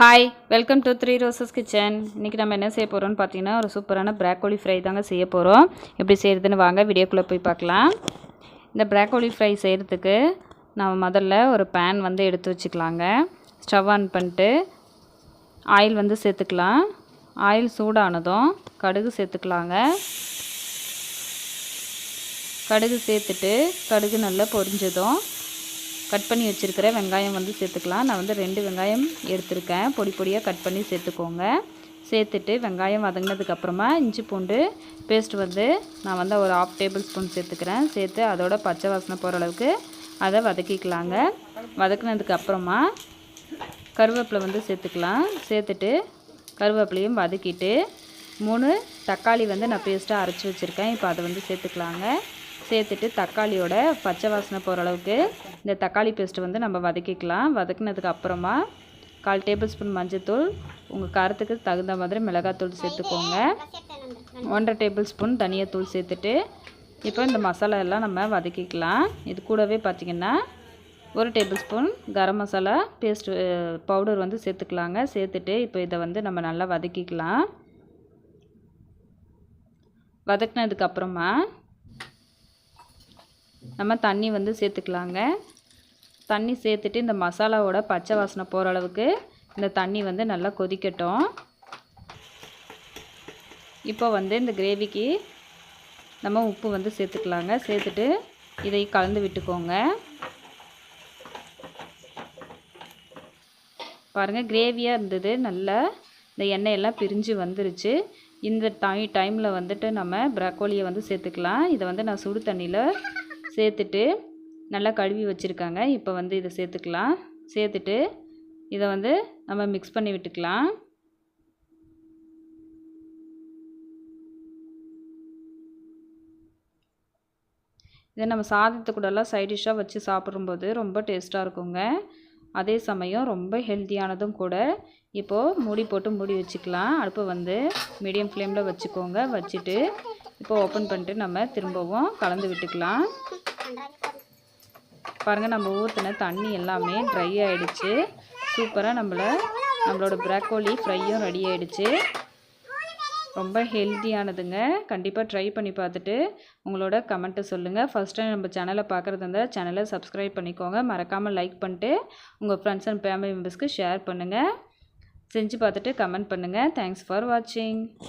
Hi welcome to Three Roses kitchen இன்றைக்கி நம்ம என்ன செய்ய போகிறோம்னு பார்த்தீங்கன்னா ஒரு சூப்பரான ப்ராக்கோலி ஃப்ரை தாங்க செய்ய போகிறோம் எப்படி செய்கிறதுன்னு வாங்க வீடியோக்குள்ளே போய் பார்க்கலாம். இந்த ப்ராக்கோலி ஃப்ரை செய்கிறதுக்கு நம்ம முதல்ல ஒரு பேன் வந்து எடுத்து வச்சுக்கலாங்க. ஸ்டவ் ஆன் பண்ணிட்டு ஆயில் வந்து சேர்த்துக்கலாம். ஆயில் சூடானதும் கடுகு சேர்த்துக்கலாங்க. கடுகு சேர்த்துட்டு கடுகு நல்லா பொரிஞ்சதும் கட் பண்ணி வச்சுருக்கிற வெங்காயம் வந்து சேர்த்துக்கலாம். நான் வந்து ரெண்டு வெங்காயம் எடுத்திருக்கேன். பொடி பொடியாக கட் பண்ணி சேர்த்துக்கோங்க. சேர்த்துட்டு வெங்காயம் வதங்கினதுக்கப்புறமா இஞ்சி பூண்டு பேஸ்ட் வந்து நான் வந்து ஒரு ஆஃப் டேபிள் ஸ்பூன் சேர்த்துக்கிறேன். சேர்த்து அதோட பச்சை வாசனை போகிற அளவுக்கு அதை வதக்கிக்கலாங்க. வதக்கினதுக்கப்புறமா கருவேப்பிலை வந்து சேர்த்துக்கலாம். சேர்த்துட்டு கருவேப்பிலையும் வதக்கிட்டு மூணு தக்காளி வந்து நான் பேஸ்ட்டாக அரைச்சி வச்சுருக்கேன். இப்போ அதை வந்து சேர்த்துக்கலாங்க. சேர்த்துட்டு தக்காளியோட பச்சை வாசனை போகிற அளவுக்கு இந்த தக்காளி பேஸ்ட்டு வந்து நம்ம வதக்கிக்கலாம். வதக்கினதுக்கு அப்புறமா கால் டேபிள் ஸ்பூன் மஞ்சத்தூள் உங்கள் காரத்துக்கு தகுந்த மாதிரி மிளகாத்தூள் சேர்த்துக்கோங்க. ஒன்றரை டேபிள் ஸ்பூன் தனியாத்தூள் சேர்த்துட்டு இப்போ இந்த மசாலா எல்லாம் நம்ம வதக்கிக்கலாம். இது கூடவே பார்த்திங்கன்னா ஒரு tablespoon garam masala paste powder வந்து சேர்த்துக்கலாங்க. சேர்த்துட்டு இப்போ இதை வந்து நம்ம நல்லா வதக்கிக்கலாம். வதக்கினதுக்கப்புறமா நம்ம தண்ணி வந்து சேர்த்துக்கலாங்க. தண்ணி சேர்த்துட்டு இந்த மசாலாவோட பச்சை வாசனை போகிற அளவுக்கு இந்த தண்ணி வந்து நல்லா கொதிக்கட்டும். இப்போ வந்து இந்த கிரேவிக்கு நம்ம உப்பு வந்து சேர்த்துக்கலாங்க. சேர்த்துட்டு இதை கலந்து விட்டுக்கோங்க. பாருங்கள் கிரேவியாக இருந்தது. நல்லா இந்த எண்ணெயெல்லாம் பிரிஞ்சு வந்துருச்சு. இந்த டை டைமில் வந்துட்டு நம்ம ப்ரக்கோலியை வந்து சேர்த்துக்கலாம். இதை வந்து நான் சுடு தண்ணியில் சேர்த்துட்டு நல்லா கழுவி வச்சுருக்காங்க. இப்போ வந்து இதை சேர்த்துக்கலாம். சேர்த்துட்டு இதை வந்து நம்ம மிக்ஸ் பண்ணி விட்டுக்கலாம். இதை நம்ம சாதத்து கூடலாம் சைட் டிஷ்ஷாக வச்சு சாப்பிடும்போது ரொம்ப டேஸ்ட்டாக இருக்குங்க. அதே சமயம் ரொம்ப ஹெல்த்தியானதும் கூட இப்போது மூடி போட்டு மூடி வச்சுக்கலாம். அடுப்பை வந்து மீடியம் ஃப்ளேமில் வச்சுக்கோங்க. வச்சுட்டு இப்போ ஓப்பன் பண்ணிட்டு நம்ம திரும்பவும் கலந்து விட்டுக்கலாம். பாருங்கள் நம்ம ஊற்றின தண்ணி எல்லாமே ட்ரை ஆகிடுச்சு சூப்பராக நம்மளை நம்மளோட ப்ராக்கோலி ஃப்ரையும் ரெடி ஆகிடுச்சு ரொம்ப ஹெல்த்தியானதுங்க கண்டிப்பாக ட்ரை பண்ணி பார்த்துட்டு உங்களோட கமெண்ட்டை சொல்லுங்கள் ஃபஸ்ட் டைம் நம்ம சேனலை பார்க்குறது இருந்தால் சேனலை சப்ஸ்கிரைப் பண்ணிக்கோங்க. மறக்காமல் லைக் பண்ணிட்டு உங்கள் ஃப்ரெண்ட்ஸ் அண்ட் ஃபேமிலி மெம்பர்ஸ்க்கு ஷேர் பண்ணுங்கள் செஞ்சு பார்த்துட்டு கமெண்ட் பண்ணுங்கள் தேங்க்ஸ் ஃபார் வாட்சிங்